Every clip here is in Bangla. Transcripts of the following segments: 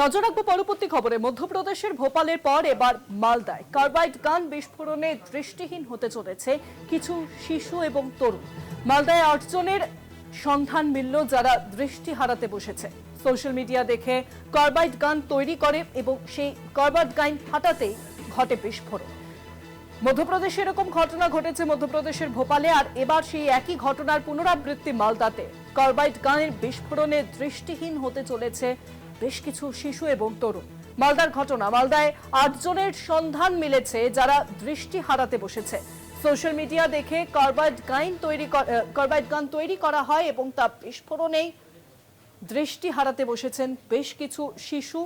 নজর রাখব পরবর্তী খবরে। মধ্যপ্রদেশের ভোপালের পর এবার মালদায়। কার্বাইড গান বিস্ফোরণে দৃষ্টিহীন হতে চলেছে কিছু শিশু এবং তরুণ। মালদায় আটজনের সন্ধান মিলল যারা দৃষ্টি হারাতে বসেছে। সোশ্যাল মিডিয়া দেখে কার্বাইড গান তৈরি করে এবং সেই কার্বাইড গান ফাটাতেই ঘটে বিস্ফোরণ। মধ্যপ্রদেশে এরকম ঘটনা ঘটেছে মধ্যপ্রদেশের ভোপালে আর এবার সেই একই ঘটনার পুনরাবৃত্তি মালদাতে। কার্বাইড গানের বিস্ফোরণে দৃষ্টিহীন হতে চলেছে বেশ কিছু শিশু এবং তরুণ। মালদার ঘটনা, মালদায় আটজনের সন্ধান মিলেছে যারা দৃষ্টি হারাতে বসেছে। সোশ্যাল মিডিয়া দেখে কার্বাইড গান তৈরি কার্বাইড গান তৈরি করা হয় এবং তা বিস্ফোরণেই দৃষ্টি হারাতে বসেছেন বেশ কিছু শিশু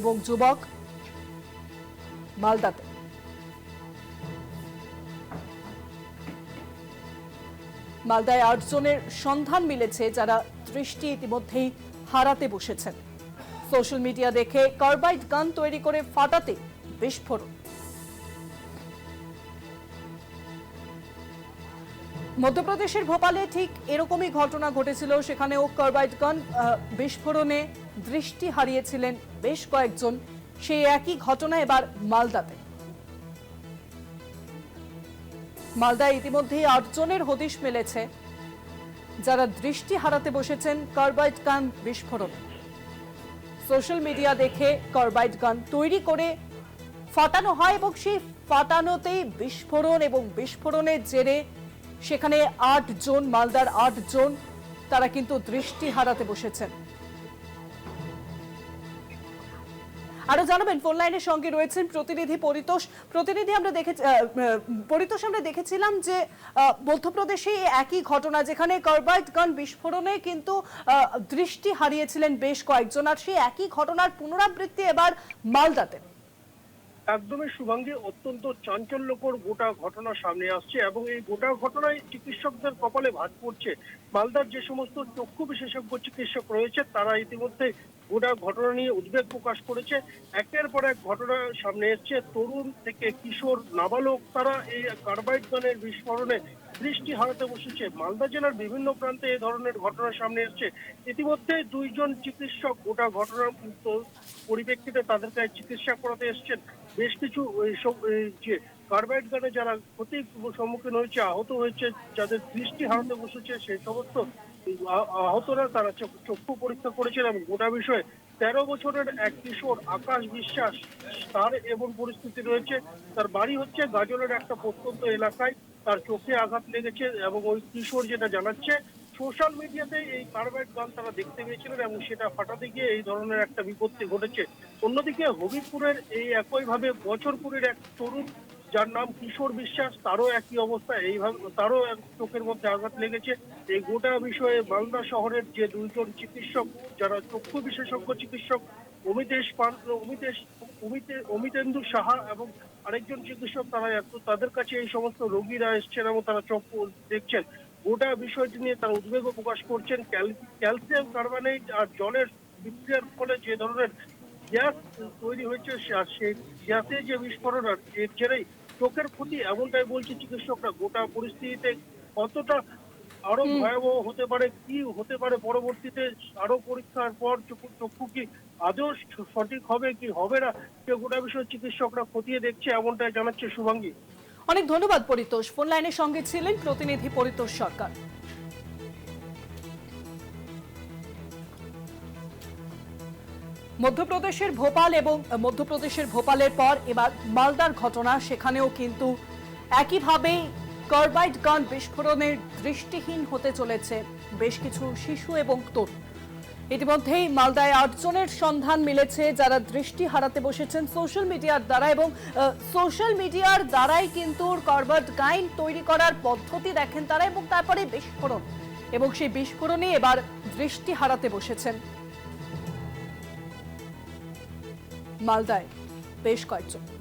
এবং যুবক মালদাতে। মালদায় আটজনের সন্ধান মিলেছে যারা দৃষ্টি ইতিমধ্যেই হারাতে বসেছেন। সোশ্যাল মিডিয়া দেখে কার্বাইড গান তৈরি করে ফাটাতে বিস্ফোরণ। মধ্যপ্রদেশের ভোপালে ঠিক এরকমই ঘটনা ঘটেছিল। সেখানেও কার্বাইড গান বিস্ফোরণে দৃষ্টি হারিয়েছিলেন বেশ কয়েকজন। সেই একই ঘটনা এবার মালদাতে। মালদায় ইতিমধ্যেই আটজনের হদিশ মিলেছে। যারা দৃষ্টি হারাতে বসেছেন কার্বাইড গান বিস্ফোরণে। সোশ্যাল মিডিয়া দেখে কার্বাইড গান তৈরি করে ফাটানো হয় এবং সেই ফাটানোতেই বিস্ফোরণ এবং বিস্ফোরণের জেরে সেখানে আট জন মালদার আট জন তারা কিন্তু দৃষ্টি হারাতে বসেছেন। আরও জানাবেন ফোন লাইনের সঙ্গে রয়েছেন প্রতিনিধি পরিতোষ। প্রতিনিধি, আমরা দেখে পরিতোষ, আমরা দেখেছিলাম যে মধ্যপ্রদেশে একই ঘটনা, যেখানে কার্বাইড গান বিস্ফোরণে কিন্তু দৃষ্টি হারিয়েছিলেন বেশ কয়েকজন, আর সেই একই ঘটনার পুনরাবৃত্তি এবার মালদাতে। একদমই শুভাঙ্গী, অত্যন্ত চাঞ্চল্যকর গোটা ঘটনা সামনে আসছে এবং এই গোটা ঘটনায় চিকিৎসকদের কপালে ভাত পড়ছে। মালদার যে সমস্ত চক্ষু বিশেষজ্ঞ চিকিৎসক রয়েছে, তারা ইতিমধ্যে গোটা ঘটনা নিয়ে উদ্বেগ প্রকাশ করেছে। একের পর এক ঘটনা সামনে এসছে। তরুণ থেকে কিশোর নাবালক, তারা এই কার্বাইড গানের বিস্ফোরণে দৃষ্টি হারাতে বসেছে। মালদা জেলার বিভিন্ন প্রান্তে এই ধরনের ঘটনা সামনে এসছে। ইতিমধ্যে দুইজন চিকিৎসক গোটা ঘটনার পরিপ্রেক্ষিতে তাদেরকে চিকিৎসা করাতে এসছেন। বেশ কিছু যে কার্বাইড গানে যারা ক্ষতির সম্মুখীন হয়েছে, আহত হয়েছে, যাদের দৃষ্টি হারাতে বসেছে, সেই সমস্ত আহতরা তারা চক্ষু- পরীক্ষা করেছেন এবং গোটা বিষয়ে তেরো বছরের এক কিশোর, আকাশ বিশ্বাস, তার এমন পরিস্থিতি রয়েছে। তার বাড়ি হচ্ছে গাজলের একটা প্রত্যন্ত এলাকায়। তার চোখে আঘাত লেগেছে এবং ওই কিশোর যেটা জানাচ্ছে, সোশ্যাল মিডিয়াতে এই কার্বাইড গান তারা দেখতে পেয়েছিলেন এবং সেটা ফাটাতে গিয়ে এই ধরনের একটা বিপত্তি ঘটেছে। অন্যদিকে হবিবপুরের এই একইভাবে বছরপুরের এক তরুণ যার নাম কিশোর বিশ্বাস, তারও একই অবস্থা। এইভাবে তারও এক চোখের মধ্যে আঘাত লেগেছে। এই গোটা বিষয়ে মালদা শহরের যে দুইজন চিকিৎসক, যারা চক্ষু বিশেষজ্ঞ চিকিৎসক, অমিতেশ পান, অমিতেশ, অমিতে- অমিতেন্দু সাহা এবং আরেকজন চিকিৎসক, তারা তাদের কাছে এই সমস্ত রোগীরা এসছেন এবং তারা চক্ষু দেখছেন। গোটা বিষয়টি নিয়ে তারা উদ্বেগ প্রকাশ করছেন। ক্যালসিয়াম কার্বনেট আর জলের বিক্রিয়ার ফলে যে ধরনের গ্যাস তৈরি হয়েছে সেই গ্যাসে যে বিস্ফোরণ আর এর জেরেই চোখের ক্ষতি এমনটাই বলছে চিকিৎসকরা। গোটা পরিস্থিতিতে কতটা আরও ভয়াবহ হতে পারে কি হতে পারে পরবর্তীতে আরও পরীক্ষার পর চক্ষু চক্ষু কি আদৌ সঠিক হবে কি হবে না সে গোটা বিষয়ে চিকিৎসকরা খতিয়ে দেখছে এমনটাই জানাচ্ছে শুভাঙ্গী। অনেক ধন্যবাদ পরিতোষ। ফোন লাইনের সঙ্গে ছিলেন প্রতিনিধি পরিতোষ সরকার। মধ্যপ্রদেশের ভোপাল এবং মধ্যপ্রদেশের ভোপালের পর এবার মালদার ঘটনা, সেখানেও কিন্তু একইভাবে কার্বাইড গান বিস্ফোরণের দৃষ্টিহীন হতে চলেছে বেশ কিছু শিশু এবং তরুণ। ইতিমধ্যেই মালদায় আটজনের সন্ধান মিলেছে যারা দৃষ্টি হারাতে বসেছেন সোশ্যাল মিডিয়ার দ্বারা এবং সোশ্যাল মিডিয়ার দ্বারাই কিন্তু কার্বাইড গাইন তৈরি করার পদ্ধতি দেখেন তারা এবং তারপরে বিস্ফোরণ। এবং সেই বিস্ফোরণে এবার দৃষ্টি হারাতে বসেছেন। মালদায় বেশ কয়েকজন।